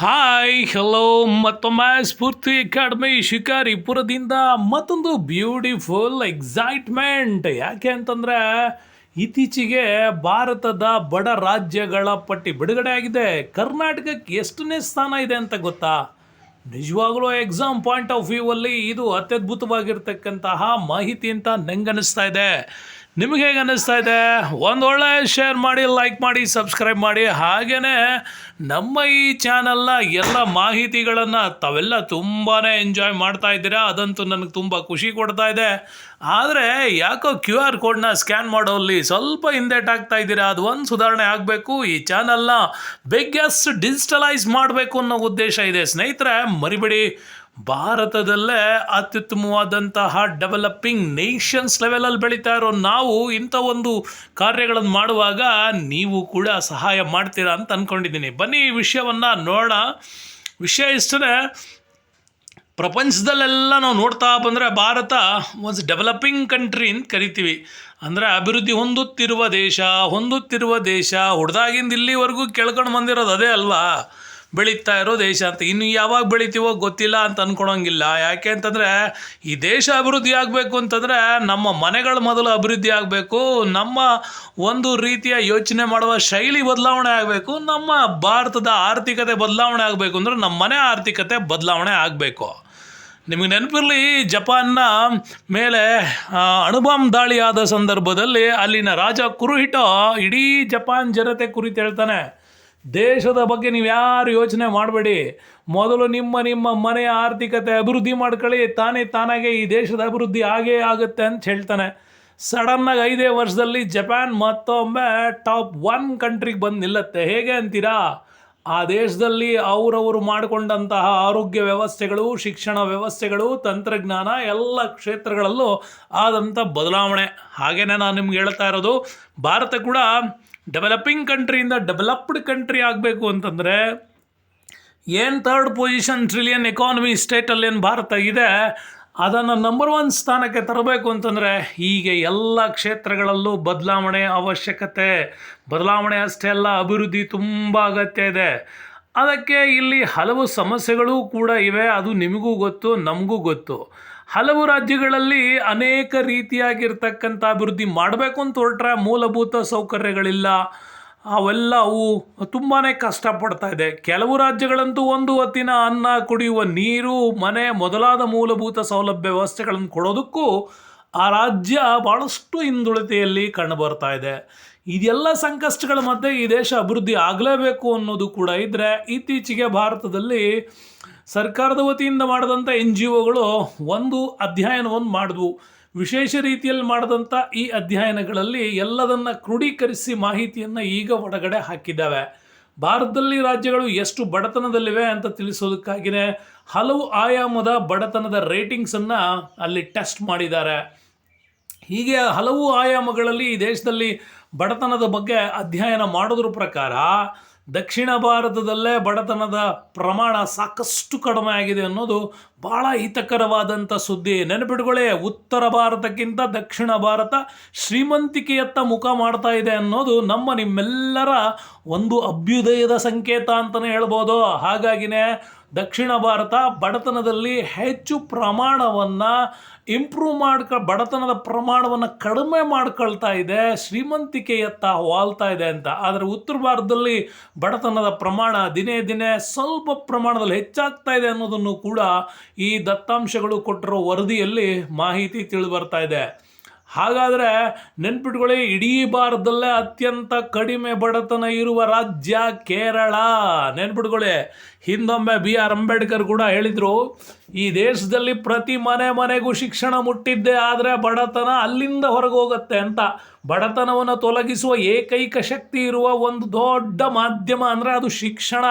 Hi hello ಮತ್ತೊಮ್ಮೆ ಸ್ಫೂರ್ತಿ academy ಶಿಕಾರಿಪುರದಿಂದ ಮತ್ತೊಂದು beautiful excitement ಯಾಕೆ ಅಂತಂದರೆ, ಇತ್ತೀಚೆಗೆ ಭಾರತದ ಬಡ ರಾಜ್ಯಗಳ ಪಟ್ಟಿ ಬಿಡುಗಡೆ ಆಗಿದೆ. ಕರ್ನಾಟಕಕ್ಕೆ ಎಷ್ಟನೇ ಸ್ಥಾನ ಇದೆ ಅಂತ ಗೊತ್ತಾ? ನಿಜವಾಗ್ಲೂ ಎಕ್ಸಾಮ್ ಪಾಯಿಂಟ್ ಆಫ್ ವ್ಯೂ ಅಲ್ಲಿ ಇದು ಅತ್ಯದ್ಭುತವಾಗಿರ್ತಕ್ಕಂತಹ ಮಾಹಿತಿ ಅಂತ ನಂಗೆ ಅನ್ನಿಸ್ತಾ ಇದೆ. ನಿಮಗೆ ಹೇಗೆ ಅನ್ನಿಸ್ತಾ ಇದೆ? ಒಂದು ಒಳ್ಳೆ ಶೇರ್ ಮಾಡಿ ಲೈಕ್ ಮಾಡಿ ಸಬ್ಸ್ಕ್ರೈಬ್ ಮಾಡಿ. ಹಾಗೆಯೇ ನಮ್ಮ ಈ ಚಾನಲ್ನ ಎಲ್ಲ ಮಾಹಿತಿಗಳನ್ನು ತಾವೆಲ್ಲ ತುಂಬಾ ಎಂಜಾಯ್ ಮಾಡ್ತಾ ಇದ್ದೀರಾ? ಅದಂತೂ ನನಗೆ ತುಂಬ ಖುಷಿ ಕೊಡ್ತಾ ಇದೆ. ಆದರೆ ಯಾಕೋ ಕ್ಯೂ ಆರ್ ಕೋಡ್ನ ಸ್ಕ್ಯಾನ್ ಮಾಡೋಲ್ಲಿ ಸ್ವಲ್ಪ ಹಿಂದೆಟಾಗ್ತಾ ಇದ್ದೀರಾ? ಅದು ಒಂದು ಸುಧಾರಣೆ ಆಗಬೇಕು. ಈ ಚಾನಲ್ನ ಬಿಗ್ಗೆಸ್ಟ್ ಡಿಜಿಟಲೈಸ್ ಮಾಡಬೇಕು ಅನ್ನೋ ಉದ್ದೇಶ ಇದೆ. ಸ್ನೇಹಿತರೆ, ಮರಿಬೇಡಿ. ಭಾರತದಲ್ಲೇ ಅತ್ಯುತ್ತಮವಾದಂತಹ ಡೆವಲಪಿಂಗ್ ನೇಷನ್ಸ್ ಲೆವೆಲಲ್ಲಿ ಬೆಳೀತಾ ಇರೋ ನಾವು ಇಂಥ ಒಂದು ಕಾರ್ಯಗಳನ್ನು ಮಾಡುವಾಗ ನೀವು ಕೂಡ ಸಹಾಯ ಮಾಡ್ತೀರಾ ಅಂತ ಅಂದ್ಕೊಂಡಿದ್ದೀನಿ ಬನ್ನಿ. ಈ ವಿಷಯವನ್ನು ನೋಡೋಣ ವಿಷಯ ಇಷ್ಟೇ ಪ್ರಪಂಚದಲ್ಲೆಲ್ಲ ನಾವು ನೋಡ್ತಾ ಬಂದರೆ ಭಾರತ ಒಂದು ಡೆವಲಪಿಂಗ್ ಕಂಟ್ರಿ ಅಂತ ಕರಿತೀವಿ. ಅಂದರೆ ಅಭಿವೃದ್ಧಿ ಹೊಂದುತ್ತಿರುವ ದೇಶ ಹೊಂದುತ್ತಿರುವ ದೇಶ, ಹುಡ್ದಾಗಿಂದ ಇಲ್ಲಿವರೆಗೂ ಕೇಳ್ಕೊಂಡು ಬಂದಿರೋದು ಅದೇ ಅಲ್ವಾ? ಬೆಳೀತಾ ಇರೋ ದೇಶ ಅಂತ. ಇನ್ನು ಯಾವಾಗ ಬೆಳಿತೀವೋ ಗೊತ್ತಿಲ್ಲ ಅಂತ ಅಂದ್ಕೊಳಂಗಿಲ್ಲ ಯಾಕೆ ಅಂತಂದರೆ ಈ ದೇಶ ಅಭಿವೃದ್ಧಿ ಆಗಬೇಕು ಅಂತಂದರೆ ನಮ್ಮ ಮನೆಗಳು ಮೊದಲು ಅಭಿವೃದ್ಧಿ ಆಗಬೇಕು, ನಮ್ಮ ಒಂದು ರೀತಿಯ ಯೋಚನೆ ಮಾಡುವ ಶೈಲಿ ಬದಲಾವಣೆ ಆಗಬೇಕು, ನಮ್ಮ ಭಾರತದ ಆರ್ಥಿಕತೆ ಬದಲಾವಣೆ ಆಗಬೇಕು ಅಂದರೆ ನಮ್ಮ ಮನೆ ಆರ್ಥಿಕತೆ ಬದಲಾವಣೆ ಆಗಬೇಕು. ನಿಮಗೆ ನೆನಪಿರಲಿ, ಜಪಾನ್ನ ಮೇಲೆ ಅಣುಬಾಂಬ್ ದಾಳಿ ಆದ ಸಂದರ್ಭದಲ್ಲಿ ಅಲ್ಲಿನ ರಾಜ ಕುರುಹಿಟೋ ಇಡೀ ಜಪಾನ್ ಜನತೆ ಕುರಿತು ಹೇಳ್ತಾನೆ. ದೇಶದ ಬಗ್ಗೆ ನೀವು ಯಾರು ಯೋಚನೆ ಮಾಡಬೇಡಿ. ಮೊದಲು ನಿಮ್ಮ ನಿಮ್ಮ ಮನೆಯ ಆರ್ಥಿಕತೆ ಅಭಿವೃದ್ಧಿ ಮಾಡ್ಕೊಳ್ಳಿ. ತಾನೇ ತಾನಾಗೆ ಈ ದೇಶದ ಅಭಿವೃದ್ಧಿ ಆಗೇ ಆಗುತ್ತೆ ಅಂತ ಹೇಳ್ತಾನೆ. ಸಡನ್ನಾಗಿ ಐದೇ ವರ್ಷದಲ್ಲಿ ಜಪಾನ್ ಮತ್ತೊಮ್ಮೆ ಟಾಪ್ ಒನ್ ಕಂಟ್ರಿಗೆ ಬಂದು ನಿಲ್ಲತ್ತೆ. ಹೇಗೆ ಅಂತೀರಾ? ಆ ದೇಶದಲ್ಲಿ ಅವರವರು ಮಾಡಿಕೊಂಡಂತಹ ಆರೋಗ್ಯ ವ್ಯವಸ್ಥೆಗಳು, ಶಿಕ್ಷಣ ವ್ಯವಸ್ಥೆಗಳು, ತಂತ್ರಜ್ಞಾನ ಎಲ್ಲ ಕ್ಷೇತ್ರಗಳಲ್ಲೂ ಆದಂಥ ಬದಲಾವಣೆ. ಹಾಗೇ ನಾನು ನಿಮ್ಗೆ ಹೇಳ್ತಾ ಇರೋದು, ಭಾರತ ಕೂಡ ಡೆವಲಪಿಂಗ್ ಕಂಟ್ರಿಯಿಂದ ಡೆವಲಪ್ಡ್ ಕಂಟ್ರಿ ಆಗಬೇಕು ಅಂತಂದರೆ ಏನು ಥರ್ಡ್ ಪೊಸಿಷನ್ ಟ್ರಿಲಿಯನ್ ಎಕಾನಮಿ ಸ್ಟೇಟಲ್ಲಿ ಏನು ಭಾರತ ಇದೆ, ಅದನ್ನು ನಂಬರ್ ಒನ್ ಸ್ಥಾನಕ್ಕೆ ತರಬೇಕು ಅಂತಂದರೆ ಹೀಗೆ ಎಲ್ಲ ಕ್ಷೇತ್ರಗಳಲ್ಲೂ ಬದಲಾವಣೆ ಅವಶ್ಯಕತೆ. ಬದಲಾವಣೆ ಅಷ್ಟೇ ಅಲ್ಲ, ಅಭಿವೃದ್ಧಿ ತುಂಬ ಅಗತ್ಯ ಇದೆ. ಅದಕ್ಕೆ ಇಲ್ಲಿ ಹಲವು ಸಮಸ್ಯೆಗಳು ಕೂಡ ಇವೆ, ಅದು ನಿಮಗೂ ಗೊತ್ತು, ನಮಗೂ ಗೊತ್ತು. ಹಲವು ರಾಜ್ಯಗಳಲ್ಲಿ ಅನೇಕ ರೀತಿಯಾಗಿರ್ತಕ್ಕಂಥ ಅಭಿವೃದ್ಧಿ ಮಾಡಬೇಕು ಅಂತ ಹೊರಟ್ರೆ ಮೂಲಭೂತ ಸೌಕರ್ಯಗಳಿಲ್ಲ. ಅವೆಲ್ಲ ಅವು ತುಂಬಾ ಕಷ್ಟಪಡ್ತಾ ಇದೆ. ಕೆಲವು ರಾಜ್ಯಗಳಂತೂ ಒಂದು ಹೊತ್ತಿನ ಅನ್ನ, ಕುಡಿಯುವ ನೀರು, ಮನೆ ಮೊದಲಾದ ಮೂಲಭೂತ ಸೌಲಭ್ಯ ವ್ಯವಸ್ಥೆಗಳನ್ನು ಕೊಡೋದಕ್ಕೂ ಆ ರಾಜ್ಯ ಭಾಳಷ್ಟು ಹಿಂದುಳಿತೆಯಲ್ಲಿ ಕಂಡುಬರ್ತಾ ಇದೆ. ಇದೆಲ್ಲ ಸಂಕಷ್ಟಗಳ ಮಧ್ಯೆ ಈ ದೇಶ ಅಭಿವೃದ್ಧಿ ಆಗಲೇಬೇಕು ಅನ್ನೋದು ಕೂಡ ಇದ್ದರೆ ಇತ್ತೀಚೆಗೆ ಭಾರತದಲ್ಲಿ ಸರ್ಕಾರದ ವತಿಯಿಂದ ಮಾಡಿದಂಥ ಎನ್ ಜಿ ಒಗಳು ಒಂದು ಅಧ್ಯಯನವನ್ನು ಮಾಡಿದ್ವು. ವಿಶೇಷ ರೀತಿಯಲ್ಲಿ ಮಾಡಿದಂಥ ಈ ಅಧ್ಯಯನಗಳಲ್ಲಿ ಎಲ್ಲದನ್ನು ಕ್ರೋಢೀಕರಿಸಿ ಮಾಹಿತಿಯನ್ನು ಈಗ ಹೊರಗಡೆ ಹಾಕಿದ್ದಾವೆ. ಭಾರತದಲ್ಲಿ ರಾಜ್ಯಗಳು ಎಷ್ಟು ಬಡತನದಲ್ಲಿವೆ ಅಂತ ತಿಳಿಸೋದಕ್ಕಾಗಿಯೇ ಹಲವು ಆಯಾಮದ ಬಡತನದ ರೇಟಿಂಗ್ಸನ್ನು ಅಲ್ಲಿ ಟೆಸ್ಟ್ ಮಾಡಿದ್ದಾರೆ. ಹೀಗೆ ಹಲವು ಆಯಾಮಗಳಲ್ಲಿ ಈ ದೇಶದಲ್ಲಿ ಬಡತನದ ಬಗ್ಗೆ ಅಧ್ಯಯನ ಮಾಡೋದ್ರ ಪ್ರಕಾರ ದಕ್ಷಿಣ ಭಾರತದಲ್ಲೇ ಬಡತನದ ಪ್ರಮಾಣ ಸಾಕಷ್ಟು ಕಡಿಮೆ ಆಗಿದೆ ಅನ್ನೋದು ಭಾಳ ಹಿತಕರವಾದಂಥ ಸುದ್ದಿ. ನೆನಪಿಟ್ಕೊಳ್ಳಿ, ಉತ್ತರ ಭಾರತಕ್ಕಿಂತ ದಕ್ಷಿಣ ಭಾರತ ಶ್ರೀಮಂತಿಕೆಯತ್ತ ಮುಖ ಮಾಡ್ತಾ ಇದೆ ಅನ್ನೋದು ನಮ್ಮ ನಿಮ್ಮೆಲ್ಲರ ಒಂದು ಅಭ್ಯುದಯದ ಸಂಕೇತ ಅಂತಲೇ ಹೇಳ್ಬೋದು. ಹಾಗಾಗಿನೇ ದಕ್ಷಿಣ ಭಾರತ ಬಡತನದಲ್ಲಿ ಹೆಚ್ಚು ಪ್ರಮಾಣವನ್ನು ಇಂಪ್ರೂವ್ ಮಾಡ್ಕ, ಬಡತನದ ಪ್ರಮಾಣವನ್ನು ಕಡಿಮೆ ಮಾಡ್ಕೊಳ್ತಾ ಇದೆ, ಶ್ರೀಮಂತಿಕೆಯತ್ತ ವಾಲ್ತಾ ಇದೆ ಅಂತ. ಆದರೆ ಉತ್ತರ ಭಾರತದಲ್ಲಿ ಬಡತನದ ಪ್ರಮಾಣ ದಿನೇ ದಿನೇ ಸ್ವಲ್ಪ ಪ್ರಮಾಣದಲ್ಲಿ ಹೆಚ್ಚಾಗ್ತಾ ಇದೆ ಅನ್ನೋದನ್ನು ಕೂಡ ಈ ದತ್ತಾಂಶಗಳು ಕೊಟ್ಟಿರೋ ವರದಿಯಲ್ಲಿ ಮಾಹಿತಿ ತಿಳಿದು ಬರ್ತಾ ಇದೆ. ಹಾಗಾದರೆ ನೆನ್ಪಿಟ್ಕೊಳ್ಳಿ, ಇಡೀ ಭಾರತದಲ್ಲೇ ಅತ್ಯಂತ ಕಡಿಮೆ ಬಡತನ ಇರುವ ರಾಜ್ಯ ಕೇರಳ. ನೆನ್ಪಿಟ್ಕೊಳ್ಳಿ, ಹಿಂದೊಮ್ಮೆ ಬಿ ಆರ್ ಅಂಬೇಡ್ಕರ್ ಕೂಡ ಹೇಳಿದರು, ಈ ದೇಶದಲ್ಲಿ ಪ್ರತಿ ಮನೆ ಮನೆಗೂ ಶಿಕ್ಷಣ ಮುಟ್ಟಿದ್ದೆ ಆದರೆ ಬಡತನ ಅಲ್ಲಿಂದ ಹೊರಗೆ ಹೋಗುತ್ತೆ ಅಂತ. ಬಡತನವನ್ನು ತೊಲಗಿಸುವ ಏಕೈಕ ಶಕ್ತಿ ಇರುವ ಒಂದು ದೊಡ್ಡ ಮಾಧ್ಯಮ ಅಂದರೆ ಅದು ಶಿಕ್ಷಣ.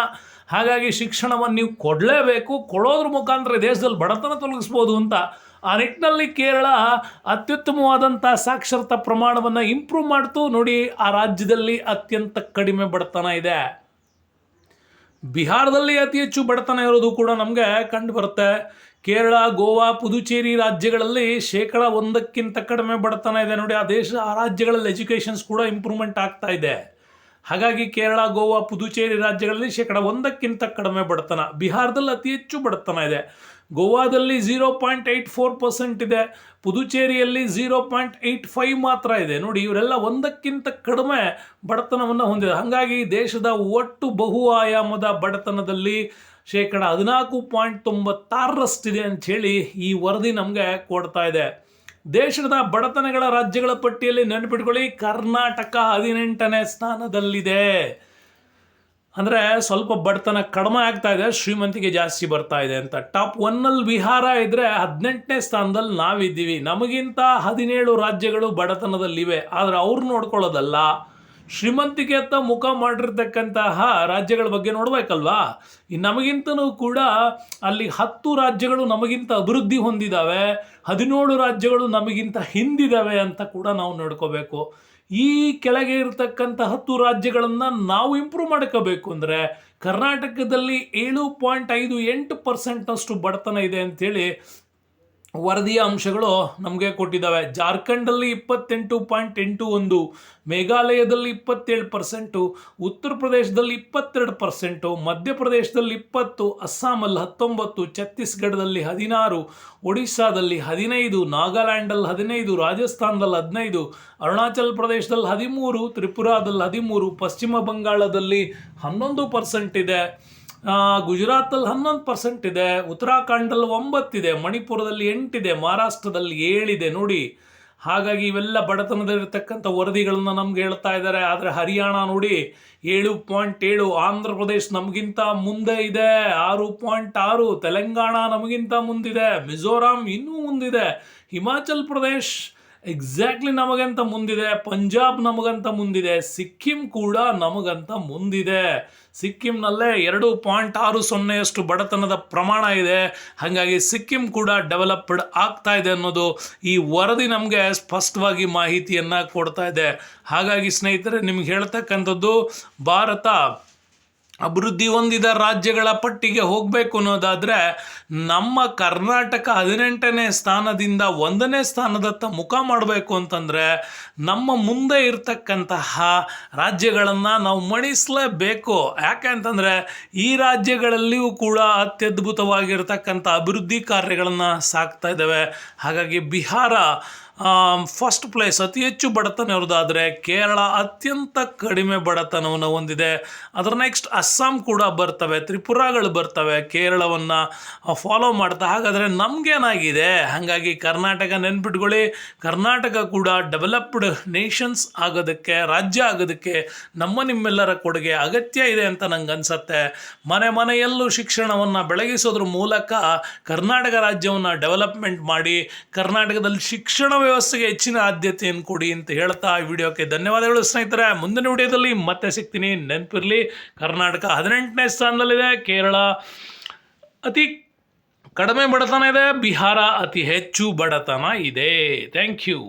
ಹಾಗಾಗಿ ಶಿಕ್ಷಣವನ್ನು ನೀವು ಕೊಡಲೇಬೇಕು, ಕೊಡೋದ್ರ ಮುಖಾಂತರ ದೇಶದಲ್ಲಿ ಬಡತನ ತೊಲಗಿಸ್ಬೋದು ಅಂತ. ಆ ನಿಟ್ಟಿನಲ್ಲಿ ಕೇರಳ ಅತ್ಯುತ್ತಮವಾದಂಥ ಸಾಕ್ಷರತಾ ಪ್ರಮಾಣವನ್ನು ಇಂಪ್ರೂವ್ ಮಾಡ್ತು. ನೋಡಿ, ಆ ರಾಜ್ಯದಲ್ಲಿ ಅತ್ಯಂತ ಕಡಿಮೆ ಬಡತನ ಇದೆ. ಬಿಹಾರದಲ್ಲಿ ಅತಿ ಹೆಚ್ಚು ಬಡತನ ಇರೋದು ಕೂಡ ನಮಗೆ ಕಂಡು ಬರುತ್ತೆ. ಕೇರಳ, ಗೋವಾ, ಪುದುಚೇರಿ ರಾಜ್ಯಗಳಲ್ಲಿ ಶೇಕಡ ಒಂದಕ್ಕಿಂತ ಕಡಿಮೆ ಬಡತನ ಇದೆ. ನೋಡಿ, ಆ ದೇಶ, ಆ ರಾಜ್ಯಗಳಲ್ಲಿ ಎಜುಕೇಷನ್ಸ್ ಕೂಡ ಇಂಪ್ರೂವ್ಮೆಂಟ್ ಆಗ್ತಾ ಇದೆ. ಹಾಗಾಗಿ ಕೇರಳ, ಗೋವಾ, ಪುದುಚೇರಿ ರಾಜ್ಯಗಳಲ್ಲಿ ಶೇಕಡ ಒಂದಕ್ಕಿಂತ ಕಡಿಮೆ ಬಡತನ. ಬಿಹಾರದಲ್ಲಿ ಅತಿ ಹೆಚ್ಚು ಬಡತನ ಇದೆ. ಗೋವಾದಲ್ಲಿ zero point eight four percent ಇದೆ. ಪುದುಚೇರಿಯಲ್ಲಿ ಝೀರೋ ಪಾಯಿಂಟ್ ಏಯ್ಟ್ ಫೈವ್ ಮಾತ್ರ ಇದೆ. ನೋಡಿ, ಇವರೆಲ್ಲ ಒಂದಕ್ಕಿಂತ ಕಡಿಮೆ ಬಡತನವನ್ನು ಹೊಂದಿದೆ ಹಾಗಾಗಿ ದೇಶದ ಒಟ್ಟು ಬಹು ಆಯಾಮದ ಬಡತನದಲ್ಲಿ ಶೇಕಡ ಹದಿನಾಲ್ಕು ಪಾಯಿಂಟ್ ತೊಂಬತ್ತಾರರಷ್ಟಿದೆ ಅಂಥೇಳಿ ಈ ವರದಿ ನಮಗೆ ಕೊಡ್ತಾ ಇದೆ. ದೇಶದ ಬಡತನಗಳ ರಾಜ್ಯಗಳ ಪಟ್ಟಿಯಲ್ಲಿ ನೆನಪಿಟ್ಕೊಳ್ಳಿ, ಕರ್ನಾಟಕ ಹದಿನೆಂಟನೇ ಸ್ಥಾನದಲ್ಲಿದೆ. ಅಂದರೆ ಸ್ವಲ್ಪ ಬಡತನ ಕಡಿಮೆ ಆಗ್ತಾ ಇದೆ ಶ್ರೀಮಂತಿಗೆ ಜಾಸ್ತಿ ಬರ್ತಾ ಇದೆ ಅಂತ. ಟಾಪ್ ಒನ್ನಲ್ಲಿ ವಿಹಾರ ಇದ್ದರೆ ಹದಿನೆಂಟನೇ ಸ್ಥಾನದಲ್ಲಿ ನಾವಿದ್ದೀವಿ. ನಮಗಿಂತ ಹದಿನೇಳು ರಾಜ್ಯಗಳು ಬಡತನದಲ್ಲಿವೆ. ಆದರೆ ಅವ್ರು ನೋಡ್ಕೊಳ್ಳೋದಲ್ಲ. ಶ್ರೀಮಂತಿಕೆ ಅಂತ ಮುಖ ಮಾಡಿರ್ತಕ್ಕಂತಹ ರಾಜ್ಯಗಳ ಬಗ್ಗೆ ನೋಡಬೇಕಲ್ವಾ? ನಮಗಿಂತನೂ ಕೂಡ ಅಲ್ಲಿ ಹತ್ತು ರಾಜ್ಯಗಳು ನಮಗಿಂತ ಅಭಿವೃದ್ಧಿ ಹೊಂದಿದ್ದಾವೆ ಹದಿನೇಳು ರಾಜ್ಯಗಳು ನಮಗಿಂತ ಹಿಂದಿದ್ದಾವೆ ಅಂತ ಕೂಡ ನಾವು ನೋಡ್ಕೋಬೇಕು. ಈ ಕೆಳಗೆ ಇರತಕ್ಕಂಥ ಹತ್ತು ರಾಜ್ಯಗಳನ್ನು ನಾವು ಇಂಪ್ರೂವ್ ಮಾಡ್ಕೋಬೇಕು ಅಂದರೆ ಕರ್ನಾಟಕದಲ್ಲಿ ಏಳು ಪಾಯಿಂಟ್ ಐದು ಎಂಟು ಪರ್ಸೆಂಟ್ನಷ್ಟು ಬಡತನ ಇದೆ ಅಂಥೇಳಿ ವರದಿಯ ಅಂಶಗಳು ನಮಗೆ ಕೊಟ್ಟಿದ್ದಾವೆ. ಜಾರ್ಖಂಡಲ್ಲಿ ಇಪ್ಪತ್ತೆಂಟು ಪಾಯಿಂಟ್ ಎಂಟು ಒಂದು, ಮೇಘಾಲಯದಲ್ಲಿ ಇಪ್ಪತ್ತೇಳು ಪರ್ಸೆಂಟು ಉತ್ತರ ಪ್ರದೇಶದಲ್ಲಿ ಇಪ್ಪತ್ತೆರಡು ಪರ್ಸೆಂಟು ಮಧ್ಯಪ್ರದೇಶದಲ್ಲಿ ಇಪ್ಪತ್ತು, ಅಸ್ಸಾಮಲ್ಲಿ ಹತ್ತೊಂಬತ್ತು, ಛತ್ತೀಸ್ಗಢದಲ್ಲಿ ಹದಿನಾರು ಒಡಿಶಾದಲ್ಲಿ ಹದಿನೈದು, ನಾಗಾಲ್ಯಾಂಡಲ್ಲಿ ಹದಿನೈದು, ರಾಜಸ್ಥಾನದಲ್ಲಿ ಹದಿನೈದು, ಅರುಣಾಚಲ್ ಪ್ರದೇಶದಲ್ಲಿ ಹದಿಮೂರು, ತ್ರಿಪುರಾದಲ್ಲಿ ಹದಿಮೂರು, ಪಶ್ಚಿಮ ಬಂಗಾಳದಲ್ಲಿ ಹನ್ನೊಂದು ಪರ್ಸೆಂಟ್ ಇದೆ. ಗುಜರಾತಲ್ಲಿ ಹನ್ನೊಂದು ಪರ್ಸೆಂಟ್ ಇದೆ, ಉತ್ತರಾಖಂಡಲ್ಲಿ ಒಂಬತ್ತಿದೆ ಮಣಿಪುರದಲ್ಲಿ ಎಂಟಿದೆ ಮಹಾರಾಷ್ಟ್ರದಲ್ಲಿ ಏಳಿದೆ ನೋಡಿ, ಹಾಗಾಗಿ ಇವೆಲ್ಲ ಬಡತನದಲ್ಲಿರ್ತಕ್ಕಂಥ ವರದಿಗಳನ್ನು ನಮ್ಗೆ ಹೇಳ್ತಾ ಇದ್ದಾರೆ. ಆದರೆ ಹರಿಯಾಣ ನೋಡಿ, ಏಳು ಪಾಯಿಂಟ್ ಏಳು, ಆಂಧ್ರ ಪ್ರದೇಶ್ ನಮಗಿಂತ ಮುಂದೆ ಇದೆ, ಆರು ಪಾಯಿಂಟ್ ಆರು, ತೆಲಂಗಾಣ ನಮಗಿಂತ ಮುಂದಿದೆ, ಮಿಜೋರಾಂ ಇನ್ನೂ ಮುಂದಿದೆ, ಹಿಮಾಚಲ್ ಪ್ರದೇಶ್ ಎಕ್ಸಾಕ್ಟ್ಲಿ ನಮಗಂತ ಮುಂದಿದೆ. ಪಂಜಾಬ್ ನಮಗಂತ ಮುಂದಿದೆ. ಸಿಕ್ಕಿಂ ಕೂಡ ನಮಗಂತ ಮುಂದಿದೆ. ಸಿಕ್ಕಿಂನಲ್ಲೇ ಎರಡು ಪಾಯಿಂಟ್ ಆರು ಸೊನ್ನೆಯಷ್ಟು ಬಡತನದ ಪ್ರಮಾಣ ಇದೆ. ಹಾಗಾಗಿ ಸಿಕ್ಕಿಂ ಕೂಡ ಡೆವಲಪ್ಡ್ ಆಗ್ತಾ ಇದೆ ಅನ್ನೋದು ಈ ವರದಿ ನಮಗೆ ಸ್ಪಷ್ಟವಾಗಿ ಮಾಹಿತಿಯನ್ನು ಕೊಡ್ತಾ ಇದೆ. ಹಾಗಾಗಿ ಸ್ನೇಹಿತರೆ, ನಿಮ್ಗೆ ಹೇಳ್ತಕ್ಕಂಥದ್ದು, ಭಾರತ ಅಭಿವೃದ್ಧಿ ಹೊಂದಿದ ರಾಜ್ಯಗಳ ಪಟ್ಟಿಗೆ ಹೋಗಬೇಕು ಅನ್ನೋದಾದರೆ ನಮ್ಮ ಕರ್ನಾಟಕ ಹದಿನೆಂಟನೇ ಸ್ಥಾನದಿಂದ ಒಂದನೇ ಸ್ಥಾನದತ್ತ ಮುಖ ಮಾಡಬೇಕು ಅಂತಂದರೆ ನಮ್ಮ ಮುಂದೆ ಇರತಕ್ಕಂತಹ ರಾಜ್ಯಗಳನ್ನು ನಾವು ಮಣಿಸಲೇಬೇಕು. ಯಾಕೆ ಅಂತಂದರೆ ಈ ರಾಜ್ಯಗಳಲ್ಲಿಯೂ ಕೂಡ ಅತ್ಯದ್ಭುತವಾಗಿರ್ತಕ್ಕಂಥ ಅಭಿವೃದ್ಧಿ ಕಾರ್ಯಗಳನ್ನು ಸಾಕ್ತಾ ಇದ್ದಾವೆ. ಹಾಗಾಗಿ ಬಿಹಾರ ಫಸ್ಟ್ ಪ್ಲೇಸ್ ಅತಿ ಹೆಚ್ಚು ಬಡತನ ಇರೋದಾದರೆ ಕೇರಳ ಅತ್ಯಂತ ಕಡಿಮೆ ಬಡತನವನ್ನು ಹೊಂದಿದೆ. ಅದರ ನೆಕ್ಸ್ಟ್ ಅಸ್ಸಾಂ ಕೂಡ ಬರ್ತವೆ, ತ್ರಿಪುರಾಗಳು ಬರ್ತವೆ, ಕೇರಳವನ್ನು ಫಾಲೋ ಮಾಡ್ತಾ. ಹಾಗಾದರೆ ನಮಗೇನಾಗಿದೆ? ಹಾಗಾಗಿ ಕರ್ನಾಟಕ ನೆನ್ಪಿಟ್ಕೊಳ್ಳಿ. ಕರ್ನಾಟಕ ಕೂಡ ಡೆವಲಪ್ಡ್ ನೇಷನ್ಸ್ ಆಗೋದಕ್ಕೆ, ರಾಜ್ಯ ಆಗೋದಕ್ಕೆ, ನಮ್ಮ ನಿಮ್ಮೆಲ್ಲರ ಕೊಡುಗೆ ಅಗತ್ಯ ಇದೆ ಅಂತ ನಂಗೆ ಅನ್ಸತ್ತೆ ಮನೆ ಮನೆಯಲ್ಲೂ ಶಿಕ್ಷಣವನ್ನು ಬೆಳಗಿಸೋದ್ರ ಮೂಲಕ ಕರ್ನಾಟಕ ರಾಜ್ಯವನ್ನು ಡೆವಲಪ್ಮೆಂಟ್ ಮಾಡಿ, ಕರ್ನಾಟಕದಲ್ಲಿ ಶಿಕ್ಷಣ ವ್ಯವಸ್ಥೆಗೆ ಹೆಚ್ಚಿನ ಆದ್ಯತೆಯನ್ನು ಕೊಡಿ ಅಂತ ಹೇಳ್ತಾ ಈ ವಿಡಿಯೋಕ್ಕೆ ಧನ್ಯವಾದಗಳು ಸ್ನೇಹಿತರೆ. ಮುಂದಿನ ವಿಡಿಯೋದಲ್ಲಿ ಮತ್ತೆ ಸಿಗ್ತೀನಿ. ನೆನಪಿರಲಿ, ಕರ್ನಾಟಕ ಹದಿನೆಂಟನೇ ಸ್ಥಾನದಲ್ಲಿದೆ. ಕೇರಳ ಅತಿ ಕಡಿಮೆ ಬಡತನ ಇದೆ. ಬಿಹಾರ ಅತಿ ಹೆಚ್ಚು ಬಡತನ ಇದೆ. Thank you